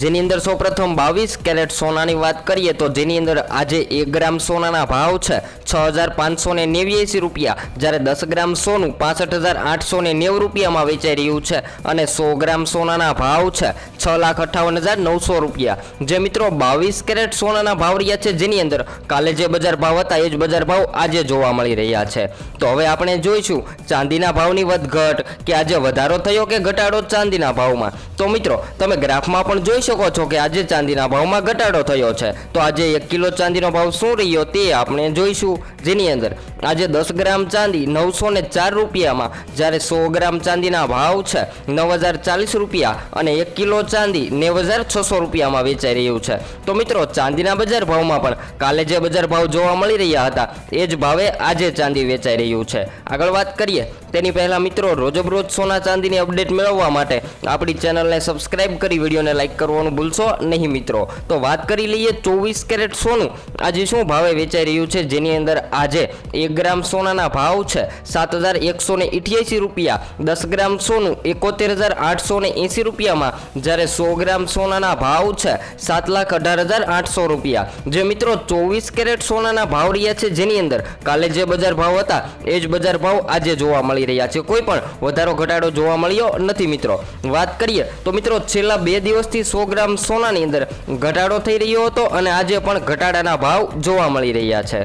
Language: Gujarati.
જેની અંદર સૌપ્રથમ બાવીસ કેરેટ સોનાની વાત કરીએ તો જેની અંદર આજે એક ગ્રામ સોનાના ભાવ છે છ હજાર પાંચસો ને નેવ્યાસી રૂપિયા. જ્યારે દસ ગ્રામ સોનું પાસઠ હજાર આઠસો ને નેવું રૂપિયામાં વેચાઈ રહ્યું છે અને સો ગ્રામ સોનાના ભાવ છે છ લાખ અઠ્ઠાવન હજાર નવસો રૂપિયા. જે મિત્રો બાવીસ કેરેટ સોનાના ભાવ રહ્યા છે જેની અંદર કાલે જે બજાર ભાવ હતા એ જ બજાર ભાવ આજે જોવા મળી રહ્યા છે. તો હવે આપણે જોઈશું ચાંદીના ભાવની વધઘટ કે આજે વધારો થયો કે ઘટાડો ચાંદીના ભાવમાં. તો મિત્રો, તમે ગ્રાફમાં પણ જોઈ શકો છો કે આજે ચાંદીના ભાવમાં ઘટાડો થયો છે? તો આજે એક કિલો ચાંદીનો ભાવ શું રહ્યો તે આપણે જોઈશું. જેની અંદર આજે દસ ગ્રામ ચાંદી નવસો ને ચાર રૂપિયામાં, જ્યારે સો ગ્રામ ચાંદીના ભાવ છે નવ હજાર ચાલીસ રૂપિયા અને એક કિલો ચાંદી નેવ હજાર છસો રૂપિયામાં વેચાઈ રહ્યું છે. તો મિત્રો, ચાંદીના બજાર ભાવમાં પણ કાલે જે બજાર ભાવ જોવા મળી રહ્યા હતા, એ જ ભાવે આજે ચાંદી વેચાઈ રહ્યું છે. આગળ વાત કરીએ, તેની પહેલાં મિત્રો, રોજબરોજ સોના ચાંદીની અપડેટ મેળવવા માટે આપણી ચેનલને સબસ્ક્રાઇબ કરી, વિડીયોને લાઇક કરવાનું ભૂલશો નહીં મિત્રો. તો વાત કરી લઈએ ચોવીસ કેરેટ સોનું. આજે શું ભાવે વેચાઈ રહ્યું છે? જેની અંદર આજે એક ગ્રામ સોનાના ભાવ છે સાત હજાર એકસો ને ઇઠ્યાસી રૂપિયા. દસ ગ્રામ સોનું એકોતેર હજાર આઠસો ને એંસી રૂપિયામાં. જ્યારે સો ગ્રામ સોનાના ભાવ છે સાત લાખ અઢાર હજાર આઠસો રૂપિયા. જે મિત્રો ચોવીસ કેરેટ સોનાના ભાવ રહ્યા છે જેની અંદર કાલે જે બજાર ભાવ હતા એ જ બજાર ભાવ આજે જોવા મળી રહ્યા છે. કોઈ પણ વધારો ઘટાડો જોવા મળ્યો નથી મિત્રો. વાત કરીએ તો મિત્રો છેલ્લા બે દિવસથી સો ગ્રામ સોનાની અંદર ઘટાડો થઈ રહ્યો હતો અને આજે પણ ઘટાડાના ભાવ જોવા મળી રહ્યા છે.